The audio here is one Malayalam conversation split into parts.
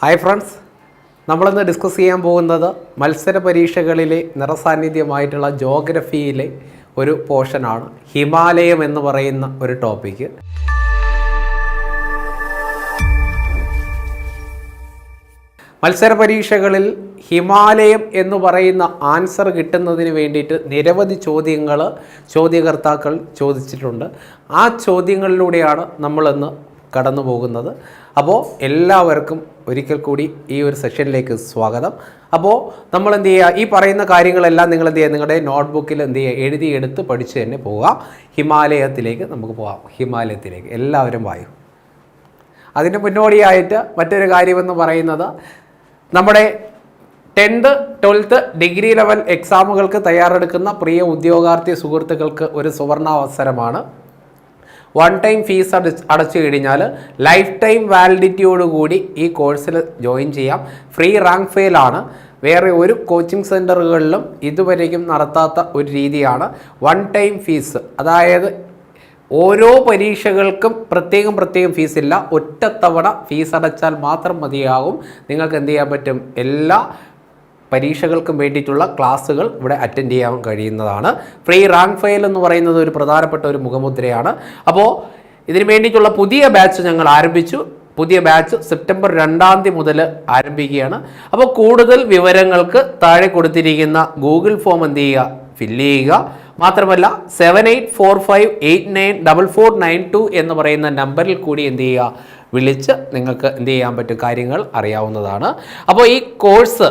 ഹായ് ഫ്രണ്ട്സ് നമ്മളിന്ന് ഡിസ്കസ് ചെയ്യാൻ പോകുന്നത് മത്സര പരീക്ഷകളിലെ നിറസാന്നിധ്യമായിട്ടുള്ള ജോഗ്രഫിയിലെ ഒരു പോർഷനാണ് ഹിമാലയം എന്ന് പറയുന്ന ഒരു ടോപ്പിക്ക് മത്സര പരീക്ഷകളിൽ ഹിമാലയം എന്ന് പറയുന്ന ആൻസർ കിട്ടുന്നതിന് വേണ്ടിയിട്ട് നിരവധി ചോദ്യങ്ങൾ ചോദ്യകർത്താക്കൾ ചോദിച്ചിട്ടുണ്ട്. ആ ചോദ്യങ്ങളിലൂടെയാണ് നമ്മളിന്ന് കടന്നു പോകുന്നത് അപ്പോൾ എല്ലാവർക്കും ഒരിക്കൽ കൂടി ഈ ഒരു സെഷനിലേക്ക് സ്വാഗതം. അപ്പോൾ നമ്മൾ എന്ത് ചെയ്യുക? ഈ പറയുന്ന കാര്യങ്ങളെല്ലാം നിങ്ങൾ എന്ത് ചെയ്യുക? നിങ്ങളുടെ നോട്ട്ബുക്കിൽ എന്ത് ചെയ്യുക? എഴുതിയെടുത്ത് പഠിച്ച് തന്നെ പോവുക. ഹിമാലയത്തിലേക്ക് നമുക്ക് പോകാം ഹിമാലയത്തിലേക്ക്. എല്ലാവരും വായു. അതിന് മുന്നോടിയായിട്ട് മറ്റൊരു കാര്യമെന്ന് പറയുന്നത് നമ്മുടെ ടെൻത്ത് ട്വൽത്ത് ഡിഗ്രി ലെവൽ എക്സാമുകൾക്ക് തയ്യാറെടുക്കുന്ന പ്രിയ ഉദ്യോഗാർത്ഥി സുഹൃത്തുക്കൾക്ക് ഒരു സുവർണാവസരമാണ്. വൺ ടൈം ഫീസ് അടച്ച് അടച്ചു കഴിഞ്ഞാൽ ലൈഫ് ടൈം വാലിഡിറ്റിയോടുകൂടി ഈ കോഴ്സിൽ ജോയിൻ ചെയ്യാം. ഫ്രീ റാങ്ക് ഫെയിലാണ് വേറെ ഒരു കോച്ചിങ് സെന്ററുകളിലും ഇതുവരെയും നടത്താത്ത ഒരു രീതിയാണ് വൺ ടൈം ഫീസ് അതായത് ഓരോ പരീക്ഷകൾക്കും പ്രത്യേകം പ്രത്യേകം ഫീസില്ല ഒറ്റത്തവണ ഫീസ് അടച്ചാൽ മാത്രം മതിയാകും. നിങ്ങൾക്ക് എന്ത് ചെയ്യാൻ പറ്റും? എല്ലാ പരീക്ഷകൾക്കും വേണ്ടിയിട്ടുള്ള ക്ലാസ്സുകൾ ഇവിടെ അറ്റൻഡ് ചെയ്യാൻ കഴിയുന്നതാണ്. ഫ്രീ റാങ്ക് ഫയൽ എന്ന് പറയുന്നത് ഒരു പ്രധാനപ്പെട്ട ഒരു മുഖമുദ്രയാണ്. അപ്പോൾ ഇതിന് വേണ്ടിയിട്ടുള്ള പുതിയ ബാച്ച് ഞങ്ങൾ ആരംഭിച്ചു. പുതിയ ബാച്ച് സെപ്റ്റംബർ രണ്ടാം തീയതി മുതൽ ആരംഭിക്കുകയാണ്. അപ്പോൾ കൂടുതൽ വിവരങ്ങൾക്ക് താഴെ കൊടുത്തിരിക്കുന്ന ഗൂഗിൾ ഫോം എന്ത് ചെയ്യുക? ഫില്ല് ചെയ്യുക. മാത്രമല്ല seven eight four five eight nine double four nine two എന്ന് പറയുന്ന നമ്പറിൽ കൂടി എന്ത് ചെയ്യുക? വിളിച്ച് നിങ്ങൾക്ക് എന്ത് ചെയ്യാൻ പറ്റും? കാര്യങ്ങൾ അറിയാവുന്നതാണ്. അപ്പോൾ ഈ കോഴ്സ്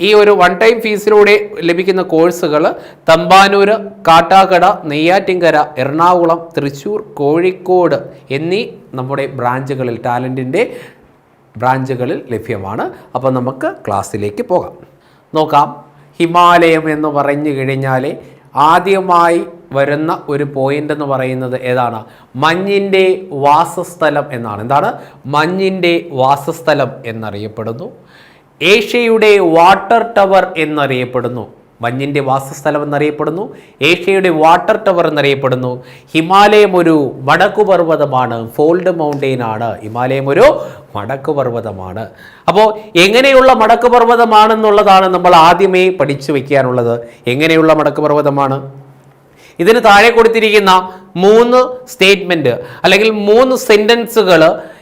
ഈ ഒരു വൺ ടൈം ഫീസിലൂടെ ലഭിക്കുന്ന കോഴ്സുകൾ തമ്പാനൂർ കാട്ടാക്കട നെയ്യാറ്റിൻകര എറണാകുളം തൃശ്ശൂർ കോഴിക്കോട് എന്നീ നമ്മുടെ ബ്രാഞ്ചുകളിൽ ടാലന്റിന്റെ ബ്രാഞ്ചുകളിൽ ലഭ്യമാണ്. അപ്പോൾ നമുക്ക് ക്ലാസ്സിലേക്ക് പോകാം. നോക്കാം. ഹിമാലയം എന്ന് പറഞ്ഞു കഴിഞ്ഞാൽ ആദ്യമായി വരുന്ന ഒരു പോയിന്റ് എന്ന് പറയുന്നത് ഏതാണ്? മഞ്ഞിന്റെ വാസസ്ഥലം എന്നാണ്. എന്താണ്? മഞ്ഞിന്റെ വാസസ്ഥലം എന്നറിയപ്പെടുന്നു. ഏഷ്യയുടെ വാട്ടർ ടവർ എന്നറിയപ്പെടുന്നു. മഞ്ഞിന്റെ വാസസ്ഥലം എന്നറിയപ്പെടുന്നു. ഏഷ്യയുടെ വാട്ടർ ടവർ എന്നറിയപ്പെടുന്നു. ഹിമാലയം ഒരു വടക്കുപർവതമാണ് ഫോൾഡ് മൗണ്ടെയിൻ ആണ്. ഹിമാലയം ഒരു മടക്കുപർവതമാണ് അപ്പോൾ എങ്ങനെയുള്ള മടക്കുപർവതമാണെന്നുള്ളതാണ് നമ്മൾ ആദ്യമേ പഠിച്ചു വയ്ക്കാനുള്ളത് എങ്ങനെയുള്ള മടക്കുപർവതമാണ് ഇതിന് താഴെ കൊടുത്തിരിക്കുന്ന മൂന്ന് സ്റ്റേറ്റ്മെന്റ് അല്ലെങ്കിൽ മൂന്ന് സെന്റൻസുകൾ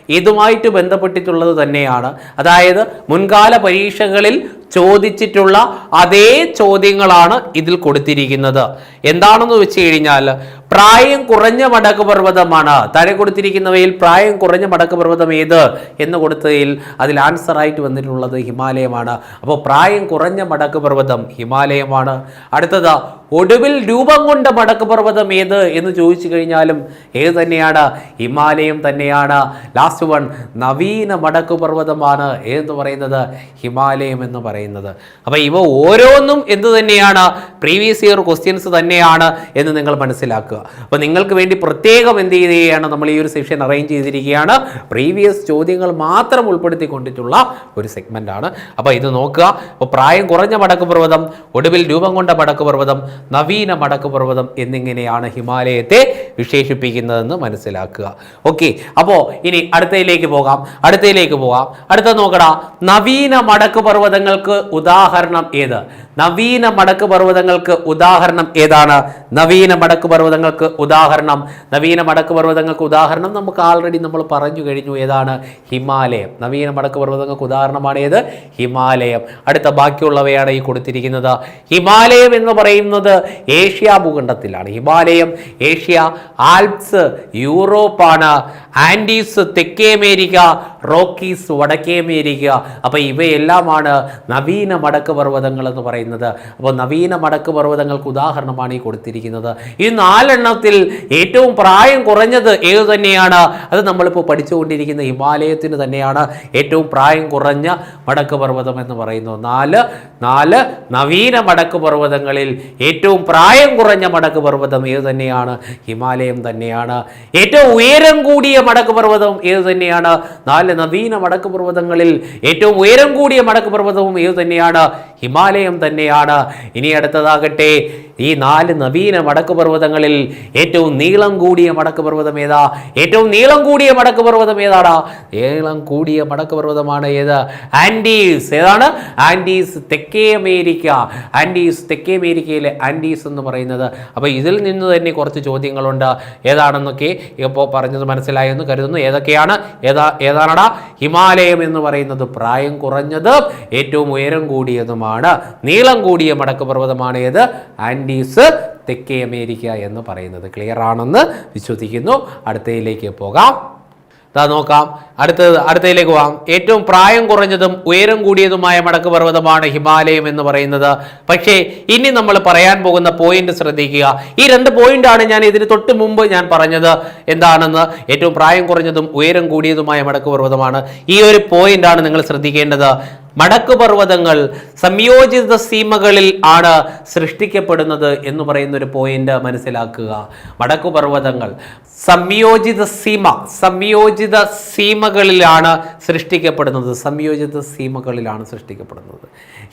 ഇതുമായിട്ട് ബന്ധപ്പെട്ടിട്ടുള്ളത് തന്നെയാണ്. അതായത് മുൻകാല പരീക്ഷകളിൽ ചോദിച്ചിട്ടുള്ള അതേ ചോദ്യങ്ങളാണ് ഇതിൽ കൊടുത്തിരിക്കുന്നത്. എന്താണെന്ന് വെച്ച് കഴിഞ്ഞാൽ പ്രായം കുറഞ്ഞ മടക്ക് പർവതമാണ്. താഴെ കൊടുത്തിരിക്കുന്നവയിൽ പ്രായം കുറഞ്ഞ മടക്ക് പർവതം ഏത്? എന്ന് കൊടുത്തതിൽ അതിൽ ആൻസർ ആയിട്ട് വന്നിട്ടുള്ളത് ഹിമാലയമാണ്. അപ്പോൾ പ്രായം കുറഞ്ഞ മടക്ക് പർവതം ഹിമാലയമാണ്. അടുത്തത് ഒടുവിൽ രൂപം കൊണ്ട വടക്ക് പർവതം ഏത് എന്ന് ചോദിച്ചു കഴിഞ്ഞാലും ഏത് തന്നെയാണ് ഹിമാലയം തന്നെയാണ് ലാസ്റ്റ് വൺ നവീന വടക്ക് പർവതമാണ് ഏതെന്ന് പറയുന്നത്? ഹിമാലയം എന്ന് പറയുന്നത്. അപ്പോൾ ഇവ ഓരോന്നും എന്ത് തന്നെയാണ്? പ്രീവിയസ് ഇയർ ക്വസ്റ്റ്യൻസ് തന്നെയാണ് എന്ന് നിങ്ങൾ മനസ്സിലാക്കുക. അപ്പോൾ നിങ്ങൾക്ക് വേണ്ടി പ്രത്യേകം എന്ത് ചെയ്യുകയാണ്? നമ്മൾ ഈ ഒരു സെക്ഷൻ അറേഞ്ച് ചെയ്തിരിക്കുകയാണ്. പ്രീവിയസ് ചോദ്യങ്ങൾ മാത്രം ഉൾപ്പെടുത്തി ഉൾപ്പെടുത്തിക്കൊണ്ടിട്ടുള്ള ഒരു സെഗ്മെന്റ് ആണ്. അപ്പോൾ ഇത് നോക്കുക. അപ്പോൾ പ്രായം കുറഞ്ഞ വടക്ക് പർവതം ഒടുവിൽ രൂപം കൊണ്ട വടക്ക് പർവതം നവീന മടക്കുപർവതം എന്നിങ്ങനെയാണ് ഹിമാലയത്തെ വിശേഷിപ്പിക്കുന്നതെന്ന് മനസ്സിലാക്കുക. ഓക്കെ അപ്പോൾ ഇനി അടുത്തയിലേക്ക് പോകാം. അടുത്തയിലേക്ക് പോകാം. അടുത്ത നോക്കടാ നവീന മടക്ക് പർവതങ്ങൾക്ക് ഉദാഹരണം ഏത്? നവീന മടക്ക് പർവതങ്ങൾക്ക് ഉദാഹരണം ഏതാണ്? നവീന മടക്ക് പർവതങ്ങൾക്ക് ഉദാഹരണം. നവീന മടക്ക് പർവതങ്ങൾക്ക് ഉദാഹരണം നമുക്ക് ആൾറെഡി നമ്മൾ പറഞ്ഞു കഴിഞ്ഞു ഏതാണ്? ഹിമാലയം. നവീന മടക്ക് പർവതങ്ങൾക്ക് ഉദാഹരണമാണ് ഏത്? ഹിമാലയം. അടുത്ത ബാക്കിയുള്ളവയാണ് ഈ കൊടുത്തിരിക്കുന്നത്. ഹിമാലയം എന്ന് പറയുന്നത് ഏഷ്യ ഭൂഖണ്ഡത്തിലാണ്. ഹിമാലയം ഏഷ്യ ആൽപ്സ് യൂറോപ്പാണ്. ആൻഡീസ് തെക്കേ അമേരിക്ക റോക്കീസ് വടക്കേ അമേരിക്ക അപ്പോൾ ഇവയെല്ലാമാണ് നവീന മടക്ക് പർവതങ്ങൾ എന്ന് പറയുന്നത്. അപ്പോൾ നവീന മടക്ക് പർവതങ്ങൾക്ക് ഉദാഹരണമാണ് ഈ കൊടുത്തിരിക്കുന്നത്. ഈ നാലെണ്ണത്തിൽ ഏറ്റവും പ്രായം കുറഞ്ഞത് ഏത് തന്നെയാണ്? അത് നമ്മളിപ്പോൾ പഠിച്ചുകൊണ്ടിരിക്കുന്ന ഹിമാലയത്തിന് തന്നെയാണ് ഏറ്റവും പ്രായം കുറഞ്ഞ മടക്ക് പർവതം എന്ന് പറയുന്നത്. നാല് നാല് നവീന മടക്ക് പർവതങ്ങളിൽ ഏറ്റവും പ്രായം കുറഞ്ഞ മടക്ക് പർവതം ഏത് തന്നെയാണ്? ഹിമാലയം തന്നെയാണ്. ഏറ്റവും ഉയരം കൂടിയ മടക്ക് പർവതം ഏത് തന്നെയാണ്? നാല് നവീന മടക്ക് പർവതങ്ങളിൽ ഏറ്റവും ഉയരം കൂടിയ മടക്ക് പർവതവും ഏത് തന്നെയാണ്? ഹിമാലയം തന്നെയാണ്. ഇനി അടുത്തതാകട്ടെ. ഈ നാല് നവീന മടക്ക് പർവതങ്ങളിൽ ഏറ്റവും നീളം കൂടിയ മടക്ക് പർവതം ഏതാ? ഏറ്റവും നീളം കൂടിയ മടക്ക് പർവതം ഏതാടാ? നീളം കൂടിയ മടക്ക് പർവതമാണ് ഏത്? ആൻഡീസ്. ഏതാണ്? ആൻഡീസ് തെക്കേ അമേരിക്ക. ആൻഡീസ് തെക്കേ അമേരിക്കയിലെ ആൻഡീസ് എന്ന് പറയുന്നത്. അപ്പോൾ ഇതിൽ നിന്ന് തന്നെ കുറച്ച് ചോദ്യങ്ങളുണ്ട്. ഏതാണെന്നൊക്കെ ഇപ്പോൾ പറഞ്ഞത് മനസ്സിലായെന്ന് കരുതുന്നു. ഏതൊക്കെയാണ്? ഏതാ ഏതാണടാ? ഹിമാലയം എന്ന് പറയുന്നത് പ്രായം കുറഞ്ഞത് ഏറ്റവും ഉയരം കൂടിയതുമാണ്. നീളം കൂടിയ മടക്ക് പർവതമാണ് ഏത്? ആൻഡീസ് തെക്കേ അമേരിക്ക എന്ന് പറയുന്നത് ക്ലിയർ ആണെന്ന് വിശ്വസിക്കുന്നു. അടുത്തയിലേക്ക് പോകാം. ഇതാ നോക്കാം. അടുത്തത് അടുത്തയിലേക്ക് പോകാം. ഏറ്റവും പ്രായം കുറഞ്ഞതും ഉയരം കൂടിയതുമായ മടക്ക് പർവതമാണ് ഹിമാലയം എന്ന് പറയുന്നത്. പക്ഷേ ഇനി നമ്മൾ പറയാൻ പോകുന്ന പോയിന്റ് ശ്രദ്ധിക്കുക. ഈ രണ്ട് പോയിന്റാണ് ഞാൻ ഇതിന് തൊട്ട് മുമ്പ് ഞാൻ പറഞ്ഞത്. എന്താണെന്ന്? ഏറ്റവും പ്രായം കുറഞ്ഞതും ഉയരം കൂടിയതുമായ മടക്ക് പർവതമാണ് ഈ ഒരു പോയിന്റാണ് നിങ്ങൾ ശ്രദ്ധിക്കേണ്ടത്. മടക്ക് പർവതങ്ങൾ സംയോജിത സീമകളിൽ ആണ് സൃഷ്ടിക്കപ്പെടുന്നത് എന്ന് പറയുന്ന ഒരു പോയിന്റ് മനസ്സിലാക്കുക. മടക്കു പർവതങ്ങൾ സംയോജിത സീമ സംയോജിത സീമകളിലാണ് സൃഷ്ടിക്കപ്പെടുന്നത്. സംയോജിത സീമകളിലാണ് സൃഷ്ടിക്കപ്പെടുന്നത്.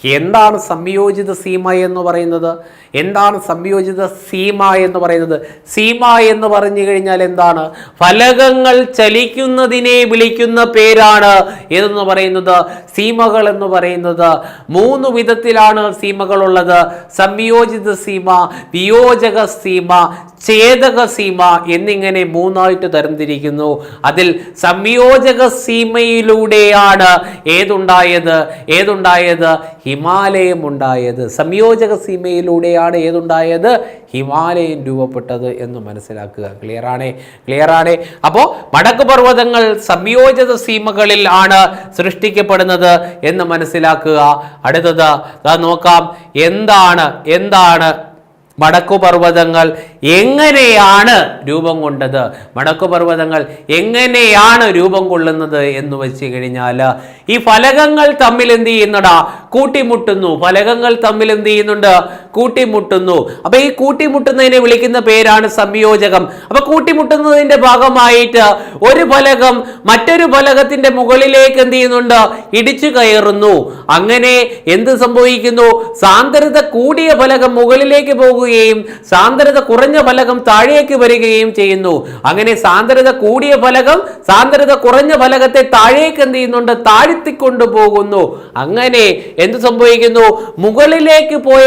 എന്താണ് സംയോജിത സീമ എന്ന് പറയുന്നത്? എന്താണ് സംയോജിത സീമ എന്ന് പറയുന്നത്? സീമ എന്ന് പറഞ്ഞു കഴിഞ്ഞാൽ എന്താണ്? ഫലകങ്ങൾ ചലിക്കുന്നതിനെ വിളിക്കുന്ന പേരാണ്. എന്ന് പറയുന്നത്? സീമകൾ എന്ന് പറയുന്നത് മൂന്ന് വിധത്തിലാണ് സീമകളുള്ളത്. സംയോജിത സീമ വിയോജക സീമ ഛേദക സീമ എന്നിങ്ങനെ മൂന്നായിട്ട് തരംതിരിക്കുന്നു. അതിൽ സംയോജക സീമയിലൂടെയാണ് ഏതുണ്ടായത്? ഏതുണ്ടായത്? ഹിമാലയം ഉണ്ടായത് സംയോജക സീമയിലൂടെയാണ് ഏതുണ്ടായത്? ഹിമാലയം രൂപപ്പെട്ടത് എന്ന് മനസ്സിലാക്കുക. ക്ലിയറാണേ ക്ലിയറാണേ അപ്പോൾ വടക്ക് പർവതങ്ങൾ സംയോജിത സീമകളിൽ ആണ് സൃഷ്ടിക്കപ്പെടുന്നത് എന്ന് മനസ്സിലാക്കുക. അടുത്തത് നോക്കാം. എന്താണ്? എന്താണ്? മടക്കുപർവതങ്ങൾ എങ്ങനെയാണ് രൂപം കൊണ്ടത്? മടക്കുപർവതങ്ങൾ എങ്ങനെയാണ് രൂപം കൊള്ളുന്നത് എന്ന് വെച്ച് കഴിഞ്ഞാൽ ഈ ഫലകങ്ങൾ തമ്മിൽ എന്ത് ചെയ്യുന്നടാ? കൂട്ടിമുട്ടുന്നു. ഫലകങ്ങൾ തമ്മിൽ എന്ത് ചെയ്യുന്നുണ്ട്? കൂട്ടിമുട്ടുന്നു. അപ്പൊ ഈ കൂട്ടിമുട്ടുന്നതിനെ വിളിക്കുന്ന പേരാണ് സംയോജകം. അപ്പൊ കൂട്ടിമുട്ടുന്നതിന്റെ ഭാഗമായിട്ട് ഒരു ഫലകം മറ്റൊരു ഫലകത്തിന്റെ മുകളിലേക്ക് എന്ത് ചെയ്യുന്നുണ്ട്? ഇടിച്ചു കയറുന്നു. അങ്ങനെ എന്ത് സംഭവിക്കുന്നു? സാന്ദ്രത കൂടിയ ഫലകം മുകളിലേക്ക് പോകുകയും സാന്ദ്രത കുറഞ്ഞ ഫലകം താഴേക്ക് വരികയും ചെയ്യുന്നു. അങ്ങനെ സാന്ദ്രത കൂടിയ ഫലകം സാന്ദ്രത കുറഞ്ഞ ഫലകത്തെ താഴേക്ക് എന്ത് ചെയ്യുന്നുണ്ട്? താഴ്ത്തിക്കൊണ്ടു പോകുന്നു അങ്ങനെ എന്ത് സംഭവിക്കുന്നു? മുകളിലേക്ക് പോയ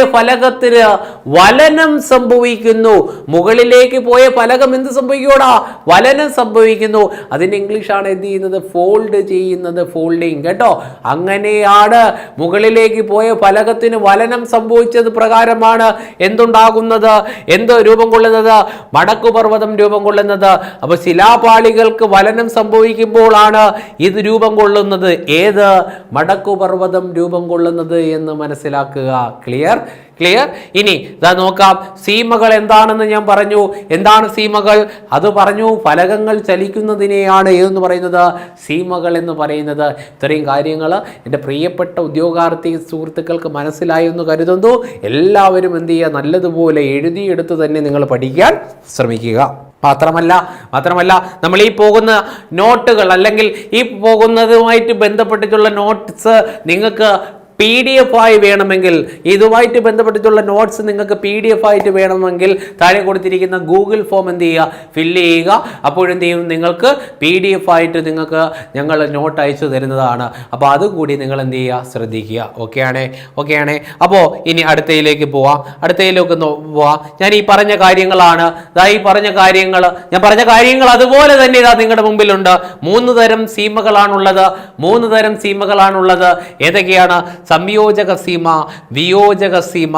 ഫലകത്തിന് വലനം സംഭവിക്കുന്നു. മുകളിലേക്ക് പോയ ഫലകം എന്ത് സംഭവിക്കൂടാ വലനം സംഭവിക്കുന്നു. അതിന് ഇംഗ്ലീഷാണ് എന്ത് ചെയ്യുന്നത്? ഫോൾഡ് ചെയ്യുന്നത് ഫോൾഡിങ്. കേട്ടോ? അങ്ങനെയാണ് മുകളിലേക്ക് പോയ ഫലകത്തിന് വലനം സംഭവിച്ചത് പ്രകാരമാണ് എന്തുണ്ടാകുന്നത്? എന്ത് രൂപം കൊള്ളുന്നത്? വടക്കു പർവതം രൂപം കൊള്ളുന്നത്. അപ്പൊ ശിലാപാളികൾക്ക് വലനം സംഭവിക്കുമ്പോഴാണ് ഇത് രൂപം കൊള്ളുന്നത്. ഏത്? മടക്കുപർവതം രൂപം കൊള്ളുന്നത് എന്ന് മനസ്സിലാക്കുക. ക്ലിയർ? ക്ലിയർ ഇനി ഇതാ നോക്കാം. സീമകൾ എന്താണെന്ന് ഞാൻ പറഞ്ഞു. എന്താണ് സീമകൾ? അത് പറഞ്ഞു ഫലകങ്ങൾ ചലിക്കുന്നതിനെയാണ് ഏതെന്ന് പറയുന്നത്. സീമകൾ എന്ന് പറയുന്നത്. ഇത്രയും കാര്യങ്ങൾ എന്റെ പ്രിയപ്പെട്ട ഉദ്യോഗാർത്ഥി സുഹൃത്തുക്കൾക്ക് മനസ്സിലായി എന്ന് കരുതുന്നു. എല്ലാവരും എന്ത് ചെയ്യുക? നല്ലതുപോലെ എഴുതിയെടുത്ത് തന്നെ നിങ്ങൾ പഠിക്കാൻ ശ്രമിക്കുക. മാത്രമല്ല മാത്രമല്ല നമ്മൾ ഈ പോകുന്ന നോട്ടുകൾ അല്ലെങ്കിൽ ഈ പോകുന്നതുമായിട്ട് ബന്ധപ്പെട്ടിട്ടുള്ള നോട്ട്സ് നിങ്ങൾക്ക് പി ഡി എഫ് ആയി വേണമെങ്കിൽ ഇതുമായിട്ട് ബന്ധപ്പെട്ടിട്ടുള്ള നോട്ട്സ് നിങ്ങൾക്ക് പി ഡി എഫ് ആയിട്ട് വേണമെങ്കിൽ താഴെ കൊടുത്തിരിക്കുന്ന ഗൂഗിൾ ഫോം എന്ത് ചെയ്യുക? ഫില്ല് ചെയ്യുക. അപ്പോഴെന്ത് ചെയ്യും? നിങ്ങൾക്ക് പി ഡി എഫ് ആയിട്ട് നിങ്ങൾക്ക് ഞങ്ങൾ നോട്ട് അയച്ചു തരുന്നതാണ്. അപ്പോൾ അതുകൂടി നിങ്ങൾ എന്ത് ചെയ്യുക? ശ്രദ്ധിക്കുക. ഓക്കെ ആണേ? ഓക്കെ ആണേ? അപ്പോൾ ഇനി അടുത്തയിലേക്ക് പോവാം. അടുത്തയിലേക്ക് പോവാം. ഞാൻ ഈ പറഞ്ഞ കാര്യങ്ങളാണ്. ഇതാ ഈ പറഞ്ഞ കാര്യങ്ങൾ ഞാൻ പറഞ്ഞ കാര്യങ്ങൾ അതുപോലെ തന്നെ ഇതാ നിങ്ങളുടെ മുമ്പിലുണ്ട്. മൂന്ന് തരം സീമകളാണുള്ളത്. മൂന്ന് തരം സീമകളാണുള്ളത്. ഏതൊക്കെയാണ്? സംയോജക സീമ വിയോജക സീമ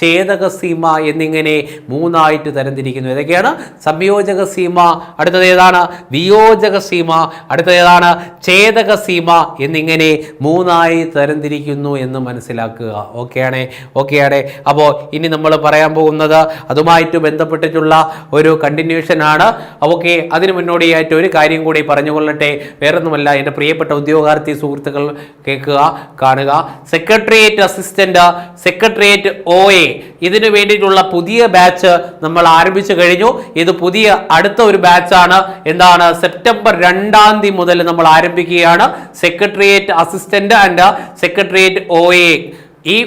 ഛേദക സീമ എന്നിങ്ങനെ മൂന്നായിട്ട് തരംതിരിക്കുന്നു. ഏതൊക്കെയാണ് സംയോജക സീമ അടുത്തത് ഏതാണ്? വിയോജക സീമ അടുത്തത് ഏതാണ്? ഛേദക സീമ എന്നിങ്ങനെ മൂന്നായി തരംതിരിക്കുന്നു എന്ന് മനസ്സിലാക്കുക. ഓക്കെയാണേ? ഓക്കെയാണേ. അപ്പോൾ ഇനി നമ്മൾ പറയാൻ പോകുന്നത് അതുമായിട്ട് ബന്ധപ്പെട്ടിട്ടുള്ള ഒരു കണ്ടിന്യൂഷൻ ആണ്. ഓക്കെ അതിന് മുന്നോടിയായിട്ട് ഒരു കാര്യം കൂടി പറഞ്ഞുകൊള്ളട്ടെ. വേറൊന്നുമല്ല എന്റെ പ്രിയപ്പെട്ട ഉദ്യോഗാർത്ഥി സുഹൃത്തുക്കൾ കേൾക്കുക കാണുക. Secretariat assistant secretariat O A ഇതിനു വേണ്ടിയിട്ടുള്ള പുതിയ ബാച്ച് നമ്മൾ ആരംഭിച്ചു കഴിഞ്ഞു. ഇത് പുതിയ അടുത്ത ഒരു ബാച്ചാണ്. എന്താണ്? സെപ്റ്റംബർ രണ്ടാം തീയതി മുതൽ നമ്മൾ ആരംഭിക്കുകയാണ്. Secretariat assistant and secretariat O ഈ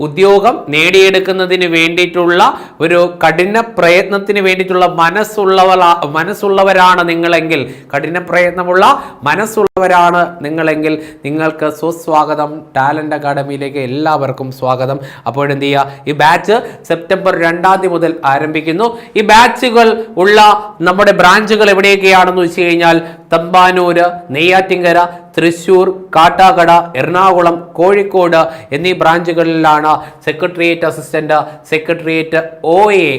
ഉദ്യോഗം നേടിയെടുക്കുന്നതിന് വേണ്ടിയിട്ടുള്ള ഒരു കഠിന പ്രയത്നത്തിന് വേണ്ടിയിട്ടുള്ള മനസ്സുള്ളവ മനസ്സുള്ളവരാണ് നിങ്ങളെങ്കിൽ. കഠിന പ്രയത്നമുള്ള മനസ്സുള്ളവരാണ് നിങ്ങളെങ്കിൽ. നിങ്ങൾക്ക് സുസ്വാഗതം. ടാലന്റ് അക്കാഡമിയിലേക്ക് എല്ലാവർക്കും സ്വാഗതം. അപ്പോഴെന്ത് ചെയ്യുക? ഈ ബാച്ച് സെപ്റ്റംബർ രണ്ടാം തീയതി മുതൽ ആരംഭിക്കുന്നു. ഈ ബാച്ചുകൾ ഉള്ള നമ്മുടെ ബ്രാഞ്ചുകൾ എവിടെയൊക്കെയാണെന്ന് വെച്ച് കഴിഞ്ഞാൽ തമ്പാനൂര് നെയ്യാറ്റിങ്കര തൃശൂർ കാട്ടാക്കട എറണാകുളം കോഴിക്കോട് എന്നീ ബ്രാഞ്ചുകളിലാണ് secretariat assistant secretariat O A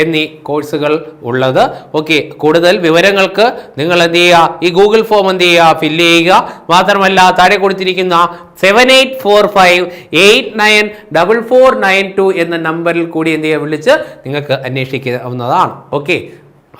എന്നീ കോഴ്സുകൾ ഉള്ളത്. ഓക്കെ കൂടുതൽ വിവരങ്ങൾക്ക് നിങ്ങൾ എന്ത് ചെയ്യുക? ഈ ഗൂഗിൾ ഫോം എന്ത് ചെയ്യുക? ഫില്ല് ചെയ്യുക. മാത്രമല്ല താഴെ കൊടുത്തിരിക്കുന്ന seven eight four five eight nine double four nine two എന്ന നമ്പറിൽ കൂടി എന്ത് ചെയ്യുക? വിളിച്ച് നിങ്ങൾക്ക് അന്വേഷിക്കാവുന്നതാണ്. ഓക്കെ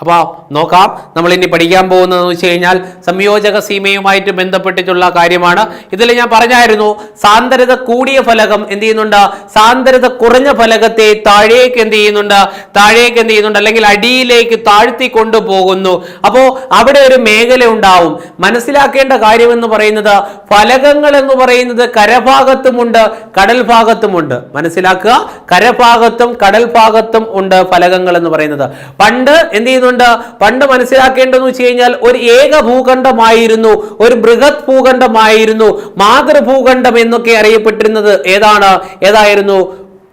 അപ്പോൾ നോക്കാം. നമ്മൾ ഇനി പഠിക്കാൻ പോകുന്നതെന്ന് വെച്ച് കഴിഞ്ഞാൽ സംയോജക സീമയുമായിട്ട് ബന്ധപ്പെട്ടിട്ടുള്ള കാര്യമാണ്. ഇതിൽ ഞാൻ പറഞ്ഞായിരുന്നു സാന്ദ്രത കൂടിയ ഫലകം എന്ത് ചെയ്യുന്നുണ്ട്? സാന്ദ്രത കുറഞ്ഞ ഫലകത്തെ താഴേക്ക് എന്ത് ചെയ്യുന്നുണ്ട്? താഴേക്ക് എന്ത് ചെയ്യുന്നുണ്ട്? അല്ലെങ്കിൽ അടിയിലേക്ക് താഴ്ത്തി കൊണ്ടുപോകുന്നു. അപ്പോൾ അവിടെ ഒരു മേഖല ഉണ്ടാവും. മനസ്സിലാക്കേണ്ട കാര്യം എന്ന് പറയുന്നത് ഫലകങ്ങൾ എന്ന് പറയുന്നത് കരഭാഗത്തുമുണ്ട് കടൽ ഭാഗത്തുമുണ്ട് മനസ്സിലാക്കുക? കരഭാഗത്തും കടൽ ഭാഗത്തും ഉണ്ട് ഫലകങ്ങൾ എന്ന് പറയുന്നത്. പണ്ട് എന്ത് ചെയ്യുന്നുണ്ട് പണ്ട് മനസ്സിലാക്കേണ്ടതെന്ന് വെച്ച് കഴിഞ്ഞാൽ ഒരു ഏക ഭൂഖണ്ഡമായിരുന്നു ഒരു ബൃഹത് ഭൂഖണ്ഡമായിരുന്നു മാതൃഭൂഖണ്ഡം എന്നൊക്കെ അറിയപ്പെട്ടിരുന്നത് ഏതാണ്? ഏതായിരുന്നു?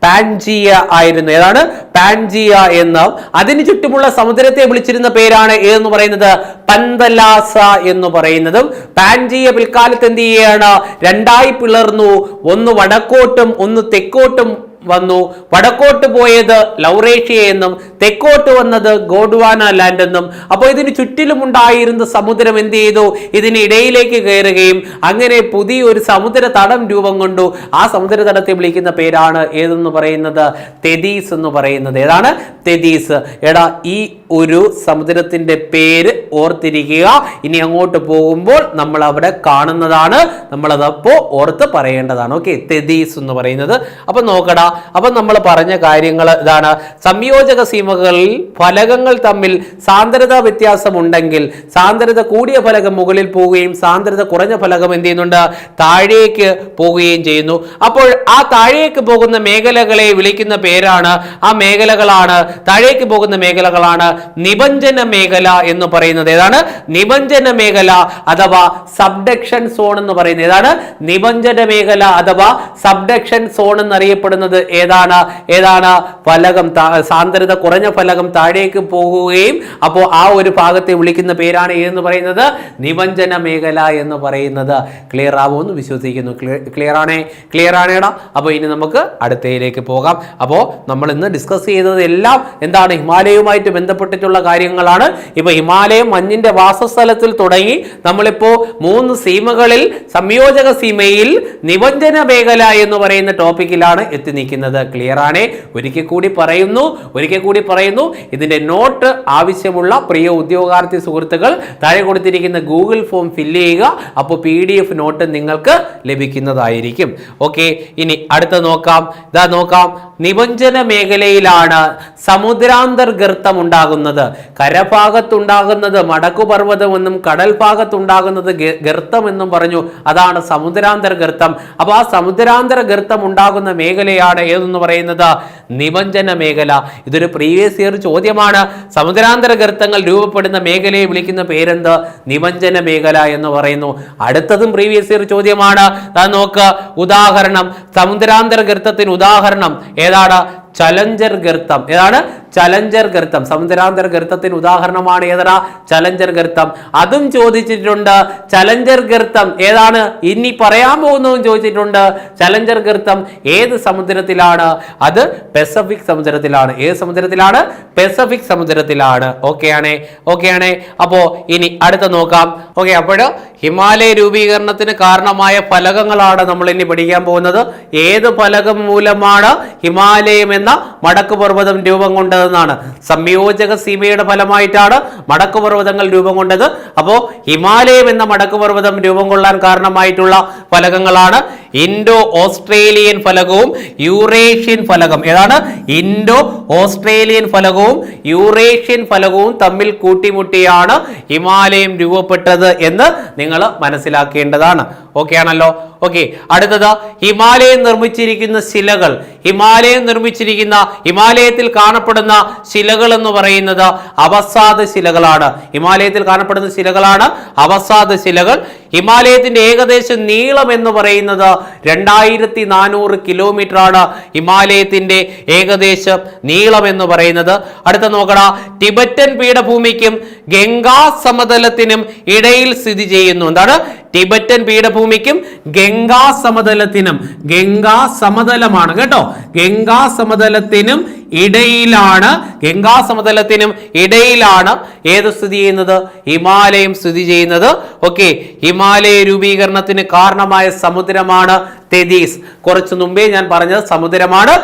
പാൻജിയ ആയിരുന്നു. ഏതാണ്? പാൻജിയ എന്ന്. അതിന് ചുറ്റുമുള്ള സമുദ്രത്തെ വിളിച്ചിരുന്ന പേരാണ് ഏതെന്ന് പറയുന്നത്? പന്തലാസ എന്ന് പറയുന്നതും. പാൻജിയ പിൽക്കാലത്ത് എന്ത് ചെയ്യുകയാണ് രണ്ടായി പിളർന്നു. ഒന്ന് വടക്കോട്ടും ഒന്ന് തെക്കോട്ടും വന്നു. വടക്കോട്ട് പോയത് ലൗറേഷ്യ എന്നും തെക്കോട്ട് വന്നത് ഗോഡ്വാന ലാൻഡ് എന്നും. അപ്പോൾ ഇതിന് ചുറ്റിലും ഉണ്ടായിരുന്ന സമുദ്രം എന്ത് ചെയ്തു? ഇതിന് ഇടയിലേക്ക് കയറുകയും അങ്ങനെ പുതിയൊരു സമുദ്ര തടം രൂപം കൊണ്ടു. ആ സമുദ്ര തടത്തെ വിളിക്കുന്ന പേരാണ് ഏതെന്ന് പറയുന്നത്? തെതീസ് എന്ന് പറയുന്നത്. ഏതാണ്? തെദീസ്. എടാ ഈ ഒരു സമുദ്രത്തിന്റെ പേര് ഓർത്തിരിക്കുക. ഇനി അങ്ങോട്ട് പോകുമ്പോൾ നമ്മൾ അവിടെ കാണുന്നതാണ്. നമ്മളതപ്പോ ഓർത്ത് പറയേണ്ടതാണ്. ഓക്കെ തെദീസ് എന്ന് പറയുന്നത്. അപ്പൊ നോക്കടാ അപ്പൊ നമ്മൾ പറഞ്ഞ കാര്യങ്ങൾ ഇതാണ്. സംയോജക സീമകളിൽ ഫലകങ്ങൾ തമ്മിൽ സാന്ദ്രത വ്യത്യാസം ഉണ്ടെങ്കിൽ സാന്ദ്രത കൂടിയ ഫലകം മുകളിൽ പോവുകയും സാന്ദ്രത കുറഞ്ഞ ഫലകം എന്ത് ചെയ്യുന്നുണ്ട്? താഴേക്ക് പോവുകയും ചെയ്യുന്നു. അപ്പോൾ ആ താഴേക്ക് പോകുന്ന മേഖലകളെ വിളിക്കുന്ന പേരാണ് ആ മേഖലകളാണ് താഴേക്ക് പോകുന്ന മേഖലകളാണ് നിബഞ്ജന മേഖല എന്ന് പറയുന്നത്. ഏതാണ്? നിബഞ്ജന മേഖല അഥവാ സബ്ഡക്ഷൻ സോൺ എന്ന് പറയുന്നത്. ഏതാണ്? നിബഞ്ജന മേഖല അഥവാ സബ്ഡക്ഷൻ സോൺ എന്നറിയപ്പെടുന്നത് ഏതാണ് ഏതാണ് ഫലകം സാന്ദ്രത കുറഞ്ഞ ഫലകം താഴേക്ക് പോകുകയും അപ്പോൾ ആ ഒരു ഭാഗത്തെ വിളിക്കുന്ന പേരാണ് ഏതെന്ന് പറയുന്നത്? നിവഞ്ജന മേഖല എന്ന് പറയുന്നത്. ക്ലിയർ ആവുമെന്ന് വിശ്വസിക്കുന്നു. ക്ലിയർ ആണേ? ക്ലിയർ ആണേടാ അപ്പോൾ ഇനി നമുക്ക് അടുത്തയിലേക്ക് പോകാം. അപ്പോൾ നമ്മൾ ഇന്ന് ഡിസ്കസ് ചെയ്തത് എല്ലാം എന്താണ്? ഹിമാലയവുമായിട്ട് ബന്ധപ്പെട്ടിട്ടുള്ള കാര്യങ്ങളാണ്. ഇപ്പോൾ ഹിമാലയം മഞ്ഞിന്റെ വാസസ്ഥലത്തിൽ തുടങ്ങി. നമ്മളിപ്പോൾ മൂന്ന് സീമകളിൽ സംയോജക സീമയിൽ നിവഞ്ജന മേഖല എന്ന് പറയുന്ന ടോപ്പിക്കിലാണ് എത്തി നിൽക്കുന്നത് ക്ലിയർ ആണ്. ഒരിക്കൽ കൂടി പറയുന്നു ഒരിക്കൽ കൂടി പറയുന്നു ഇതിന്റെ നോട്ട് ആവശ്യമുള്ള പ്രിയ ഉദ്യോഗാർത്ഥി സുഹൃത്തുക്കൾ താഴെ കൊടുത്തിരിക്കുന്ന ഗൂഗിൾ ഫോം ഫില്ല് ചെയ്യുക അപ്പോൾ പി ഡി എഫ് നോട്ട് നിങ്ങൾക്ക് ലഭിക്കുന്നതായിരിക്കും. ഓക്കെ ഇനി അടുത്ത നോക്കാം. ഇതാ നോക്കാം. നിബഞ്ജന മേഖലയിലാണ് സമുദ്രാന്തർഗർത്തം ഉണ്ടാകുന്നത്. കരഭാഗത്തുണ്ടാകുന്നത് മടക്കുപർവതമെന്നും കടൽ ഭാഗത്തുണ്ടാകുന്നത് ഗർത്തം എന്നും പറഞ്ഞു. അതാണ് സമുദ്രാന്തർ ഗർത്തം. അപ്പൊ ആ സമുദ്രാന്തര ഗർത്തം ഉണ്ടാകുന്ന മേഖലയാണ് ഏതെന്ന് പറയുന്നത്? നിബഞ്ജന മേഖല. ഇതൊരു പ്രീവിയസ് ഇയർ ചോദ്യമാണ്. സമുദ്രാന്തര ഗർത്തങ്ങൾ രൂപപ്പെടുന്ന മേഖലയെ വിളിക്കുന്ന പേരെന്ത്? നിമഞ്ജന മേഖല എന്ന് പറയുന്നു. അടുത്തതും പ്രീവിയസ് ഇയർ ചോദ്യമാണ്. നോക്ക് ഉദാഹരണം. സമുദ്രാന്തര ഗർത്തത്തിന് ഉദാഹരണം ഏതാണ്? ചലഞ്ചർ ഗർത്തം. ഏതാണ്? ചലഞ്ചർ ഗർത്തം. സമുദ്രാന്തര ഗർത്തത്തിന് ഉദാഹരണമാണ് ഏതാ ചലഞ്ചർ ഗർത്തം. അതും ചോദിച്ചിട്ടുണ്ട്. ചലഞ്ചർ ഗർത്തം ഏതാണ്? ഇനി പറയാൻ പോകുന്നതും ചോദിച്ചിട്ടുണ്ട്. ചലഞ്ചർ ഗർത്തം ഏത് സമുദ്രത്തിലാണ്? അത് പെസഫിക് സമുദ്രത്തിലാണ്. ഏത് സമുദ്രത്തിലാണ്? പെസഫിക് സമുദ്രത്തിലാണ്. ഓക്കെ ആണേ? ഓക്കെ ആണേ? അപ്പോ ഇനി അടുത്ത നോക്കാം. ഓക്കെ അപ്പോൾ ഹിമാലയ രൂപീകരണത്തിന് കാരണമായ ഫലകങ്ങളാണ് നമ്മൾ ഇനി പഠിക്കാൻ പോകുന്നത്. ഏത് ഫലകം മൂലമാണ് ഹിമാലയം എന്ന മടക്ക് പർവതം രൂപം കൊണ്ടതെന്നാണ്? സംയോജക സീമയുടെ ഫലമായിട്ടാണ് മടക്ക് പർവതങ്ങൾ രൂപം കൊണ്ടത്. അപ്പോൾ ഹിമാലയം എന്ന മടക്ക് പർവതം രൂപം കൊള്ളാൻ കാരണമായിട്ടുള്ള ഫലകങ്ങളാണ് ഇൻഡോ ഓസ്ട്രേലിയൻ ഫലകവും യൂറേഷ്യൻ ഫലകം. ഏതാണ്? ഇൻഡോ ഓസ്ട്രേലിയൻ ഫലകവും യൂറേഷ്യൻ ഫലകവും തമ്മിൽ കൂട്ടിമുട്ടിയാണ് ഹിമാലയം രൂപപ്പെട്ടത് എന്ന് നിങ്ങൾ മനസ്സിലാക്കേണ്ടതാണ്. ഓക്കെ ആണല്ലോ? ഓക്കെ അടുത്തത് ഹിമാലയം നിർമ്മിച്ചിരിക്കുന്ന ശിലകൾ. ഹിമാലയം നിർമ്മിച്ചിരിക്കുന്ന ഹിമാലയത്തിൽ കാണപ്പെടുന്ന ശിലകൾ എന്ന് പറയുന്നത് അവസാദ ശിലകളാണ്. ഹിമാലയത്തിൽ കാണപ്പെടുന്ന ശിലകളാണ് അവസാദ ശിലകൾ. ഹിമാലയത്തിന്റെ ഏകദേശം നീളം എന്ന് പറയുന്നത് രണ്ടായിരത്തി നാനൂറ് കിലോമീറ്റർ ആണ് ഹിമാലയത്തിന്റെ ഏകദേശം നീളം എന്ന് പറയുന്നത്. അടുത്ത നോക്കട ടിബറ്റൻ പീഠഭൂമിക്കും ഗംഗാ സമതലത്തിനും ഇടയിൽ സ്ഥിതി ചെയ്യുന്നു. എന്താണ്? ടിബറ്റൻ പീഠഭൂമിക്കും ഗംഗാ സമതലത്തിനും ഗംഗാ സമതലമാണ് കേട്ടോ. ഗംഗാ സമതലത്തിനും ഇടയിലാണ് ഗംഗാ സമതലത്തിനും ഇടയിലാണ് ഏത് സ്ഥിതി ചെയ്യുന്നത്? ഹിമാലയം സ്ഥിതി ചെയ്യുന്നത്. ഓക്കെ ഹിമാലയ രൂപീകരണത്തിന് കാരണമായ സമുദ്രമാണ് തെതീസ്. കുറച്ചു മുമ്പേ ഞാൻ പറഞ്ഞത് സമുദ്രമാണ്.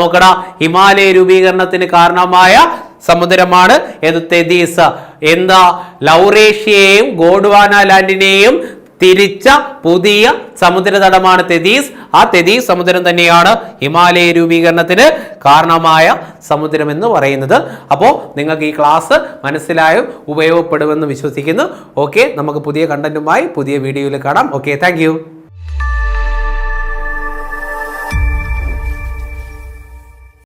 നോക്കടാ ഹിമാലയ രൂപീകരണത്തിന് കാരണമായ സമുദ്രമാണ് ഏത്? തെതീസ്. എന്താ? ലൗറേഷ്യയെയും ഗോഡ്വാന ലാൻഡിനെയും തിരിച്ച പുതിയ സമുദ്രതടമാണ് തെതീസ്. ആ തെതീസ് സമുദ്രം തന്നെയാണ് ഹിമാലയ രൂപീകരണത്തിന് കാരണമായ സമുദ്രം എന്ന് പറയുന്നത്. അപ്പോൾ നിങ്ങൾക്ക് ഈ ക്ലാസ് മനസ്സിലായും ഉപയോഗപ്പെടുമെന്ന് വിശ്വസിക്കുന്നു. ഓക്കെ നമുക്ക് പുതിയ കണ്ടന്റുമായി പുതിയ വീഡിയോയിൽ കാണാം. Okay thank